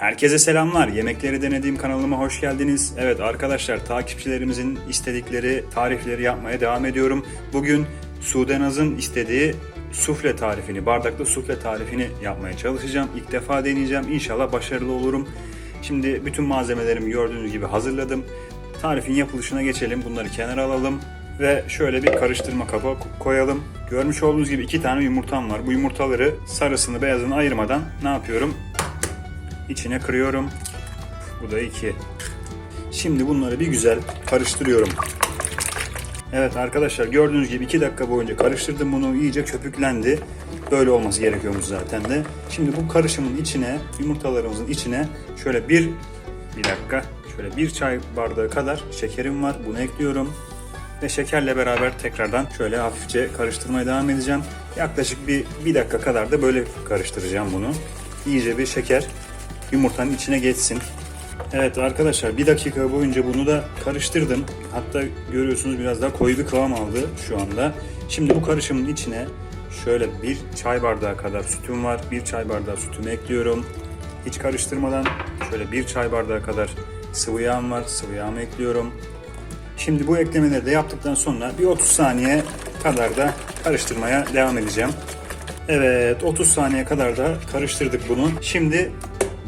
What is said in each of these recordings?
Herkese selamlar. Yemekleri denediğim kanalıma hoş geldiniz. Evet arkadaşlar takipçilerimizin istedikleri tarifleri yapmaya devam ediyorum. Bugün Sudenaz'ın istediği sufle tarifini, bardaklı sufle tarifini yapmaya çalışacağım. İlk defa deneyeceğim. İnşallah başarılı olurum. Şimdi bütün malzemelerimi gördüğünüz gibi hazırladım. Tarifin yapılışına geçelim. Bunları kenara alalım ve şöyle bir karıştırma kaba koyalım. Görmüş olduğunuz gibi iki tane yumurtam var. Bu yumurtaları sarısını beyazını ayırmadan ne yapıyorum? İçine kırıyorum. Bu da iki. Şimdi bunları bir güzel karıştırıyorum. Evet arkadaşlar gördüğünüz gibi 2 dakika boyunca karıştırdım bunu iyice köpüklendi. Böyle olması gerekiyormuş zaten de. Şimdi bu karışımın içine yumurtalarımızın içine şöyle bir bir dakika şöyle bir çay bardağı kadar şekerim var. Bunu ekliyorum. Ve şekerle beraber tekrardan şöyle hafifçe karıştırmaya devam edeceğim. Yaklaşık bir, bir dakika kadar da böyle karıştıracağım bunu. İyice bir şeker yumurtanın içine geçsin. Evet arkadaşlar bir dakika boyunca bunu da karıştırdım. Hatta görüyorsunuz biraz daha koyu bir kıvam aldı şu anda. Şimdi bu karışımın içine şöyle bir çay bardağı kadar sütüm var. Bir çay bardağı sütümü ekliyorum. Hiç karıştırmadan şöyle bir çay bardağı kadar sıvı yağım var. Sıvı yağımı ekliyorum. Şimdi bu eklemeleri de yaptıktan sonra bir 30 saniye kadar da karıştırmaya devam edeceğim. Evet 30 saniye kadar da karıştırdık bunu. Şimdi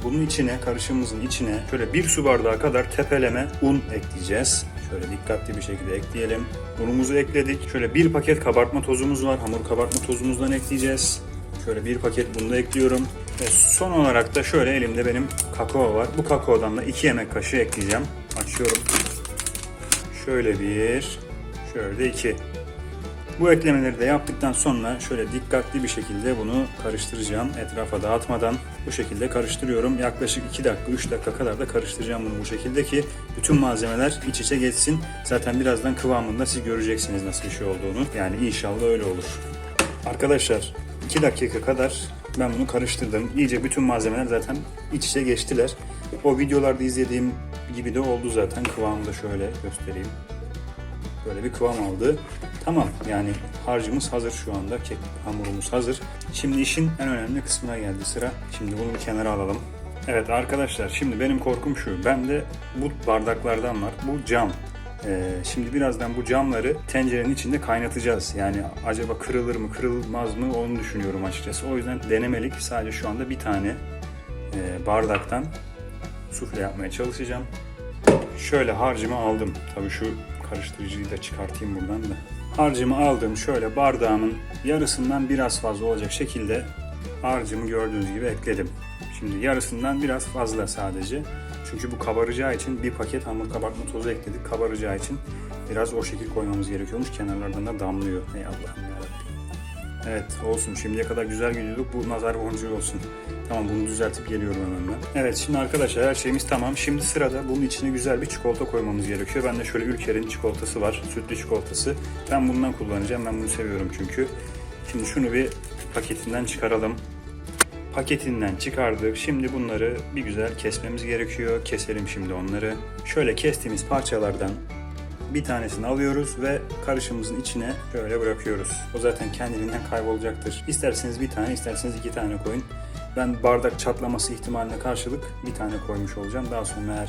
bunun içine, karışımımızın içine şöyle bir su bardağı kadar tepeleme un ekleyeceğiz. Şöyle dikkatli bir şekilde ekleyelim. Unumuzu ekledik. Şöyle bir paket kabartma tozumuz var. Hamur kabartma tozumuzdan ekleyeceğiz. Şöyle bir paket bunu da ekliyorum. Ve son olarak da şöyle elimde benim kakao var. Bu kakaodan da 2 yemek kaşığı ekleyeceğim. Açıyorum. Şöyle bir, şöyle de iki. Bu eklemeleri de yaptıktan sonra şöyle dikkatli bir şekilde bunu karıştıracağım. Etrafa dağıtmadan bu şekilde karıştırıyorum. Yaklaşık 2 dakika 3 dakika kadar da karıştıracağım bunu bu şekilde ki bütün malzemeler iç içe geçsin. Zaten birazdan kıvamında siz göreceksiniz nasıl bir şey olduğunu. Yani inşallah öyle olur. Arkadaşlar 2 dakika kadar ben bunu karıştırdım. İyice bütün malzemeler zaten iç içe geçtiler. O videolarda izlediğim gibi de oldu zaten. Kıvamı da şöyle göstereyim. Böyle bir kıvam aldı. Tamam yani harcımız hazır şu anda. Kek hamurumuz hazır. Şimdi işin en önemli kısmına geldi sıra. Şimdi bunu bir kenara alalım. Evet arkadaşlar şimdi benim korkum şu. Bende bu bardaklardan var. Bu cam. Ee, şimdi birazdan bu camları tencerenin içinde kaynatacağız. Yani acaba kırılır mı kırılmaz mı onu düşünüyorum açıkçası. O yüzden denemelik sadece şu anda bir tane e, bardaktan sufle yapmaya çalışacağım. Şöyle harcımı aldım. Tabii şu karıştırıcıyı da çıkartayım buradan da. Harcımı aldım. Şöyle bardağımın yarısından biraz fazla olacak şekilde harcımı gördüğünüz gibi ekledim. Şimdi yarısından biraz fazla sadece. Çünkü bu kabaracağı için bir paket hamur kabartma tozu ekledik. Kabaracağı için biraz o şekil koymamız gerekiyormuş. Kenarlardan da damlıyor. Ey Allah'ım. Evet olsun. Şimdiye kadar güzel gidiyorduk. Bu nazar boncuğu olsun. Tamam bunu düzeltip geliyorum hemen ben. Evet şimdi arkadaşlar her şeyimiz tamam. Şimdi sırada bunun içine güzel bir çikolata koymamız gerekiyor. Bende şöyle Ülker'in çikolatası var. Sütlü çikolatası. Ben bundan kullanacağım. Ben bunu seviyorum çünkü. Şimdi şunu bir paketinden çıkaralım. Paketinden çıkardık. Şimdi bunları bir güzel kesmemiz gerekiyor. Keselim şimdi onları. Şöyle kestiğimiz parçalardan bir tanesini alıyoruz ve karışımımızın içine şöyle bırakıyoruz. O zaten kendiliğinden kaybolacaktır. İsterseniz bir tane, isterseniz iki tane koyun. Ben bardak çatlaması ihtimaline karşılık bir tane koymuş olacağım. Daha sonra eğer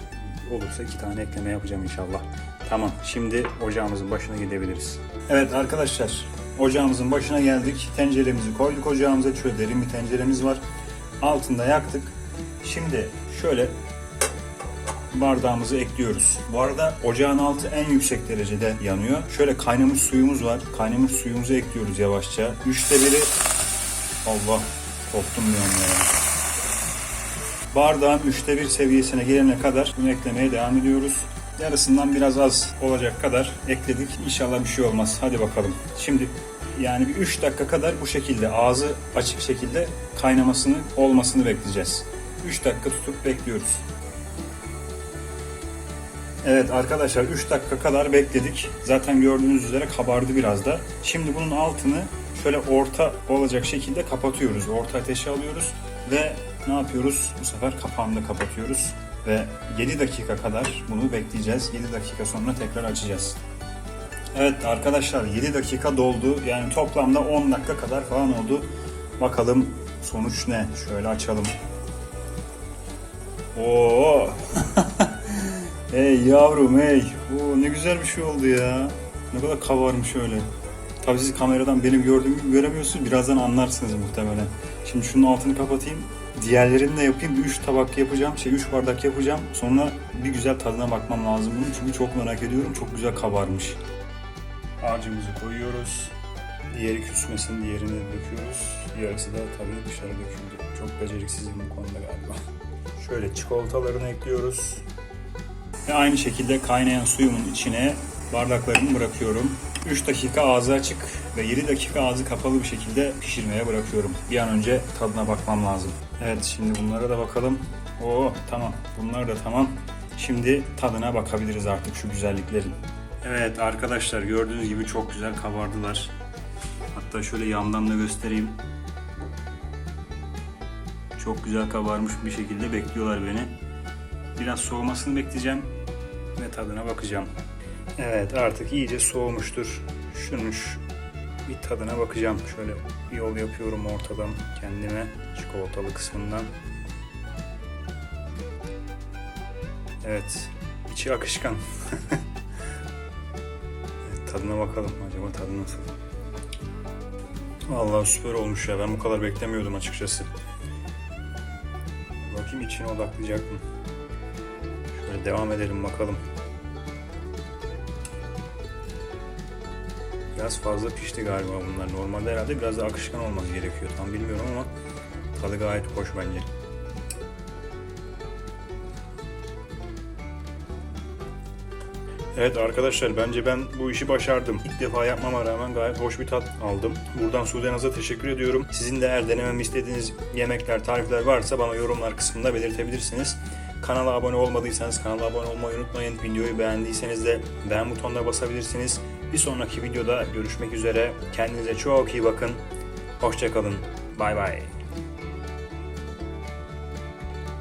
olursa iki tane ekleme yapacağım inşallah. Tamam, şimdi ocağımızın başına gidebiliriz. Evet arkadaşlar, ocağımızın başına geldik. Tenceremizi koyduk ocağımıza. Şöyle derin bir tenceremiz var. Altında yaktık. Şimdi şöyle bardağımızı ekliyoruz. Bu arada ocağın altı en yüksek derecede yanıyor. Şöyle kaynamış suyumuz var. Kaynamış suyumuzu ekliyoruz yavaşça. Üçte biri... Allah koptum bir ya. Bardağın üçte bir seviyesine gelene kadar bunu eklemeye devam ediyoruz. Yarısından biraz az olacak kadar ekledik. İnşallah bir şey olmaz. Hadi bakalım. Şimdi yani bir 3 dakika kadar bu şekilde ağzı açık şekilde kaynamasını olmasını bekleyeceğiz. 3 dakika tutup bekliyoruz. Evet arkadaşlar 3 dakika kadar bekledik. Zaten gördüğünüz üzere kabardı biraz da. Şimdi bunun altını şöyle orta olacak şekilde kapatıyoruz. Orta ateşe alıyoruz ve ne yapıyoruz? Bu sefer kapağını da kapatıyoruz. Ve 7 dakika kadar bunu bekleyeceğiz. 7 dakika sonra tekrar açacağız. Evet arkadaşlar 7 dakika doldu. Yani toplamda 10 dakika kadar falan oldu. Bakalım sonuç ne? Şöyle açalım. Oo. Hey yavrum hey. Oo, ne güzel bir şey oldu ya. Ne kadar kabarmış öyle. Tabii siz kameradan benim gördüğümü gibi göremiyorsunuz. Birazdan anlarsınız muhtemelen. Şimdi şunun altını kapatayım. Diğerlerini de yapayım. 3 tabak yapacağım. Şey 3 bardak yapacağım. Sonra bir güzel tadına bakmam lazım bunun. Çünkü çok merak ediyorum. Çok güzel kabarmış. Harcımızı koyuyoruz. Diğeri küsmesin, diğerini döküyoruz. Yarısı da tabii dışarı döküldü. Çok beceriksizim bu konuda galiba. Şöyle çikolatalarını ekliyoruz. Ve aynı şekilde kaynayan suyumun içine bardaklarımı bırakıyorum. 3 dakika ağzı açık ve 7 dakika ağzı kapalı bir şekilde pişirmeye bırakıyorum. Bir an önce tadına bakmam lazım. Evet şimdi bunlara da bakalım. Oo tamam bunlar da tamam. Şimdi tadına bakabiliriz artık şu güzelliklerin. Evet arkadaşlar gördüğünüz gibi çok güzel kabardılar. Hatta şöyle yandan da göstereyim. Çok güzel kabarmış bir şekilde bekliyorlar beni. Biraz soğumasını bekleyeceğim ve tadına bakacağım. Evet artık iyice soğumuştur. Şunun şu- bir tadına bakacağım. Şöyle bir yol yapıyorum ortadan kendime çikolatalı kısmından. Evet içi akışkan. tadına bakalım acaba tadı nasıl? Vallahi süper olmuş ya ben bu kadar beklemiyordum açıkçası. Bakayım içine odaklayacak mı? Devam edelim bakalım. Biraz fazla pişti galiba bunlar. Normalde herhalde biraz da akışkan olması gerekiyor. Tam bilmiyorum ama tadı gayet hoş bence. Evet arkadaşlar bence ben bu işi başardım. İlk defa yapmama rağmen gayet hoş bir tat aldım. Buradan Sudenaz'a teşekkür ediyorum. Sizin de eğer denememi istediğiniz yemekler, tarifler varsa bana yorumlar kısmında belirtebilirsiniz. Kanala abone olmadıysanız kanala abone olmayı unutmayın. Videoyu beğendiyseniz de beğen butonuna basabilirsiniz. Bir sonraki videoda görüşmek üzere. Kendinize çok iyi bakın. Hoşçakalın. Bay bay.